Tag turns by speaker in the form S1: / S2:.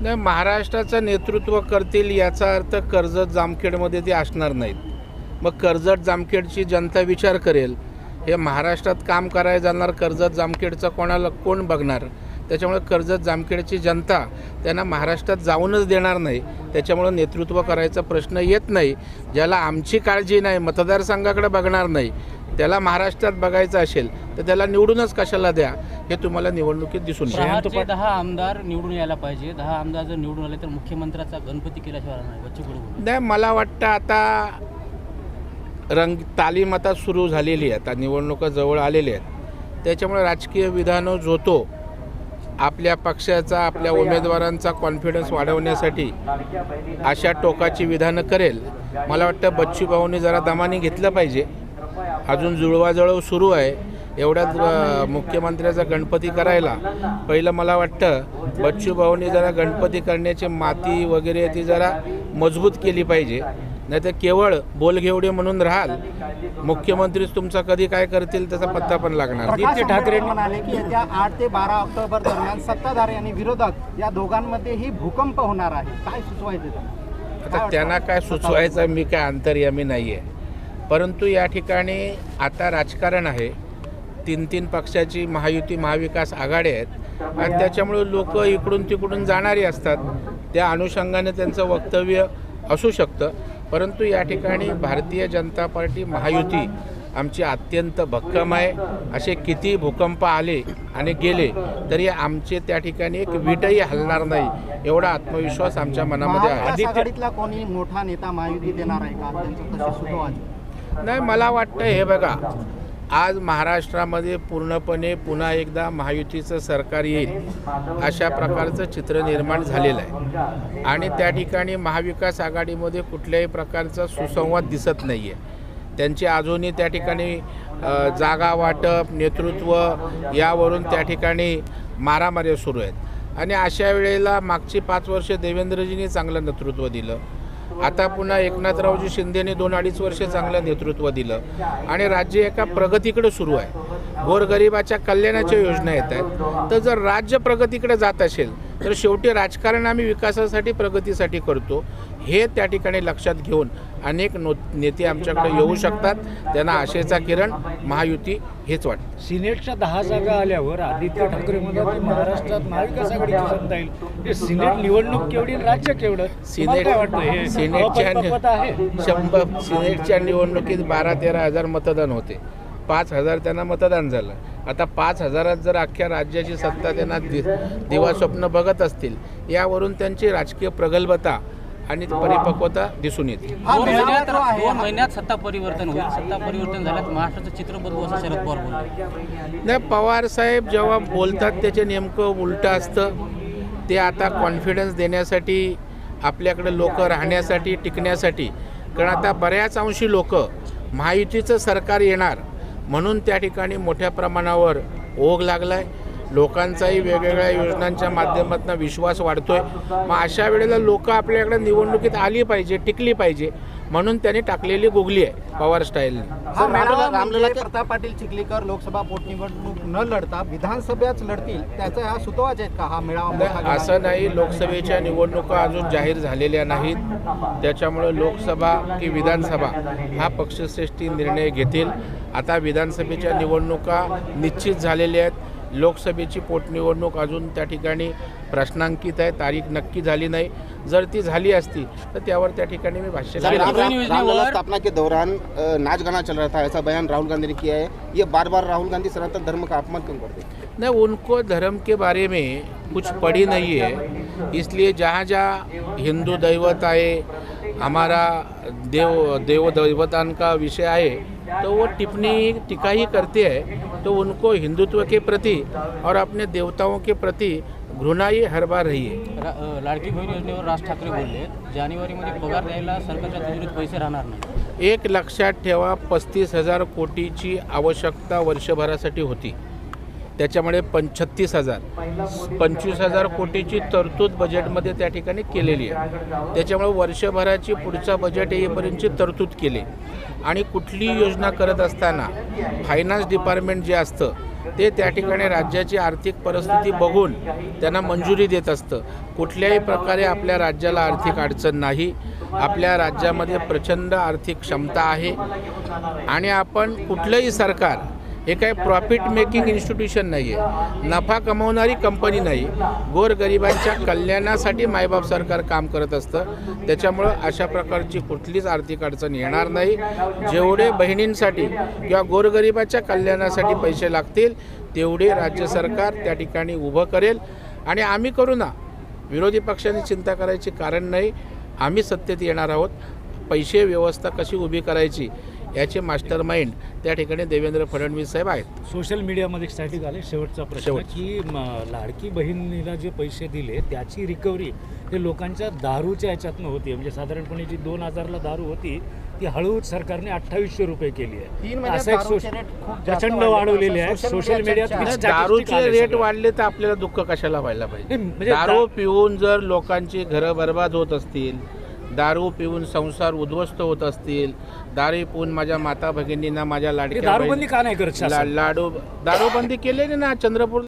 S1: नाही महाराष्ट्राचं नेतृत्व करतील याचा अर्थ कर्जत जामखेडमध्ये ते असणार नाहीत. मग कर्जत जामखेडची जनता विचार करेल हे महाराष्ट्रात काम करायला जाणार कर्जत जामखेडचं कोणाला कोण बघणार? त्याच्यामुळे कर्जत जामखेडची जनता त्यांना महाराष्ट्रात जाऊनच देणार नाही. त्याच्यामुळं नेतृत्व करायचा प्रश्न येत नाही. ज्याला आमची काळजी नाही मतदारसंघाकडे बघणार नाही त्याला महाराष्ट्रात बघायचं असेल तर त्याला निवडूनच कशाला द्या? हे तुम्हाला निवडणुकीत दिसून येईल.
S2: दहा आमदार निवडून यायला पाहिजे. दहा आमदार जर निवडून आले तर मुख्यमंत्र्याचा गणपती केल्याशिवाय राहणार नाही. बच्चू कडू बोलले.
S1: नाही मला वाटतं आता रंग तालीम आता सुरू झालेली आहे. आता निवडणुका जवळ आलेल्या आहेत. त्याच्यामुळे राजकीय विधानं जो तो आपल्या पक्षाचा आपल्या उमेदवारांचा कॉन्फिडन्स वाढवण्यासाठी अशा टोकाची विधानं करेल. मला वाटतं बच्चू भाऊनी जरा दमाने घेतलं पाहिजे. अजून जुळवाजुळव सुरू आहे. एवढ्यात मुख्यमंत्र्याचा गणपती करायला. पहिलं मला वाटतं बच्चू भाऊनी जरा गणपती करण्याची माती वगैरे ती जरा मजबूत केली पाहिजे. नाही तर केवळ बोलघेवडे म्हणून राहाल मुख्यमंत्रीच तुमचा कधी काय करतील त्याचा पत्ता पण लागणार.
S3: आदित्य ठाकरे म्हणाले की येत्या आठ ते बारा ऑक्टोबर दरम्यान सत्ताधारी आणि विरोधक या दोघांमध्येही भूकंप होणार आहे. काय सुचवायचं?
S1: आता त्यांना काय सुचवायचं मी काय अंतर्यामी नाही आहे परंतु या ठिकाणी आता राजकारण आहे. तीन तीन पक्षाची महायुती महाविकास आघाडी आहेत. आणि त्याच्यामुळे लोक इकडून तिकडून जाणारी असतात. त्या अनुषंगाने त्यांचं वक्तव्य असू शकतं. परंतु या ठिकाणी भारतीय जनता पार्टी महायुती आमची अत्यंत भक्कम आहे. असे किती भूकंप आले आणि गेले तरी आमचे त्या ठिकाणी एक वीटही हलणार नाही एवढा आत्मविश्वास आमच्या मनामध्ये आहे.
S3: कोणी मोठा नेता महायुती देणार आहे का?
S1: नाही मला वाटतं हे बघा आज महाराष्ट्रामध्ये पूर्णपणे पुन्हा एकदा महायुतीचं सरकार येईल अशा प्रकारचं चित्र निर्माण झालेलं आहे. आणि त्या ठिकाणी महाविकास आघाडीमध्ये कुठल्याही प्रकारचा सुसंवाद दिसत नाही आहे त्यांची अजूनही त्या ठिकाणी जागा वाटप नेतृत्व यावरून त्या ठिकाणी मारामाऱ्या सुरू आहेत. आणि अशा वेळेला मागची पाच वर्ष देवेंद्रजींनी चांगलं नेतृत्व दिलं. आता पुन्हा एकनाथरावजी शिंदेने दोन अडीच वर्ष चांगलं नेतृत्व दिलं. आणि राज्य एका प्रगतीकडे सुरू आहे. गोरगरिबाच्या कल्याणाच्या योजना येत आहेत. तर जर राज्य प्रगतीकडे जात असेल तर शेवटी राजकारण आम्ही विकासासाठी प्रगतीसाठी करतो. हे त्या ठिकाणी लक्षात घेऊन अनेक नो नेते आमच्याकडे येऊ शकतात. त्यांना आशेचा किरण महायुती हेच वाटतं.
S4: सिनेटच्या दहा जागा आल्यावर आदित्य ठाकरे म्हणतात की महाराष्ट्रात महाविकास आघाडीची सत्ता येईल. हे सिनेट निवडणूक केवढी राज्य केवढं? काय वाटतं? हे
S1: सिनेटच्या शंभर सिनेटच्या निवडणुकीत बारा तेरा हजार मतदान होते. पाच हजार त्यांना मतदान झालं. आता पाच हजारात जर अख्ख्या राज्याची सत्ता त्यांना दि दिवा स्वप्न बघत असतील यावरून त्यांची राजकीय प्रगल्भता आणि परिपक्वता दिसून येते.
S3: हा
S2: दोन महिन्यात
S3: जो आहे.
S2: दोन महिन्यात सत्ता परिवर्तन होईल. सत्ता परिवर्तन झाल्यात महाराष्ट्राचं चित्र बदलू असं शरद पवार बोलले.
S1: नाही पवार साहेब जेव्हा बोलतात त्याचे नेमकं उलटं असतं. ते आता कॉन्फिडन्स देण्यासाठी आपल्याकडे लोक राहण्यासाठी टिकण्यासाठी. कारण आता बऱ्याच अंशी लोक महायुतीचं सरकार येणार म्हणून त्या ठिकाणी मोठ्या प्रमाणावर ओघ लागलाय. लोकांचाही वेगवेगळ्या योजनांच्या माध्यमातून विश्वास वाढतोय. मग अशा वेळेला लोक आपल्याकडे निवडणुकीत आली पाहिजे टिकली पाहिजे म्हणून त्यांनी टाकलेली गुगली आहे पवार स्टाईलने
S3: हा म्हणजे प्रताप पाटील चिखलीकर लोकसभा पोटनिवडणूक न लढता विधानसभेच लढतील त्याचा हा सुतोवाच आहेत का? हा मेळावा?
S1: असं नाही लोकसभेच्या निवडणुका अजून जाहीर झालेल्या नाहीत. त्याच्यामुळे लोकसभा की विधानसभा हा पक्षश्रेष्ठी निर्णय घेतील. आता विधानसभेच्या निवडणुका निश्चित झालेल्या आहेत. लोकसभेची पोटनिवडणूक अजून त्या ठिकाणी प्रश्नांकित आहे तारीख नक्की झाली नाही. जर ती झाली असती तर त्यावर त्या ठिकाणी मी भाष्य
S5: स्थापना के दौरान नाच गाना चल रहा था ऐसा बयान राहुल गांधी ने किया है। ये बार बार राहुल गांधी सनातन धर्म का अपमान क्यों करते हैं?
S1: नहीं उनको धर्म के बारे में कुछ पड़ी नहीं है। इसलिए जहाँ जहाँ हिंदू दैवत आए हमारा देव देव दैवतान का विषय आए तो वो टिप्पणी टीका ही करते हैं तो उनको हिंदुत्व के प्रति और अपने देवताओं के प्रति घृणा ही हर बार रही है।
S2: रा- लाडकी बहीण योजनेवर राज ठाकरे बोलले जानेवारीमध्ये पगार द्यायला सरकारच्या तिजोरीत पैसे राहणार नाही.
S1: एक लक्षात ठेवा पस्तीस हजार कोटीची आवश्यकता वर्षभरासाठी होती. त्याच्यामुळे पंचतीस हजार पंचवीस हजार कोटीची तरतूद बजेटमध्ये त्या ठिकाणी केलेली आहे. त्याच्यामुळे वर्षभराची पुढचा बजेट येईपर्यंतची तरतूद केली. आणि कुठलीही योजना करत असताना फायनान्स डिपार्टमेंट जे असतं ते त्या ठिकाणी राज्याची आर्थिक परिस्थिती बघून त्यांना मंजुरी देत असतं. कुठल्याही प्रकारे आपल्या राज्याला आर्थिक अडचण नाही. आपल्या राज्यामध्ये प्रचंड आर्थिक क्षमता आहे. आणि आपण कुठलंही सरकार हे काय प्रॉफिट मेकिंग इन्स्टिट्यूशन नाही आहे नफा कमवणारी कंपनी नाही. गोरगरिबांच्या कल्याणासाठी मायबाप सरकार काम करत असतं. त्याच्यामुळं अशा प्रकारची कुठलीच आर्थिक अडचण येणार नाही. जेवढे बहिणींसाठी किंवा गोरगरिबाच्या कल्याणासाठी पैसे लागतील तेवढे राज्य सरकार त्या ठिकाणी उभं करेल. आणि आम्ही करू ना. विरोधी पक्षांनी चिंता करायची कारण नाही. आम्ही सत्तेत येणार आहोत. पैसे व्यवस्था कशी उभी करायची? याचे मास्टर माइंड त्या ठिकाणी देवेंद्र फडणवीस साहेब आहेत
S4: सोशल मीडियामध्ये स्टॅटिक आले शेवटचा प्रश्न
S1: शेवट.
S4: की म, लाडकी बहिणीला जे पैसे दिले त्याची रिकव्हरी हे लोकांच्या दारूच्या ह्याच्यातनं होती म्हणजे साधारणपणे जी दोन हजारला दारू होती ती हळूच सरकारने अठ्ठावीसशे रुपये केली
S3: तीन
S4: आहे
S3: महिन्यात
S4: असं एक
S3: दारूचे
S4: सोश-
S3: रेट खूप जास्त
S4: प्रचंड
S3: वाढले
S4: वाढवलेले आहेत
S3: social
S4: सोशल मीडियात
S3: आहे.
S1: दारूचे
S4: आले
S1: रेट
S4: सगळं.
S1: वाढले तर आपल्याला दुःख कशाला व्हायला पाहिजे
S4: नाही, म्हणजे
S1: दारू
S4: दा-
S1: पिऊन जर लोकांची घरं बर्बाद होत असतील दारू पिऊन संसार उद्ध्वस्त होत असतील. दारू पिऊन माझ्या माता भगिनींना माझ्या लाडक्या
S4: दारूबंदी का नाही करत
S1: ला- लाडू दारूबंदी केलेली ना चंद्रपूर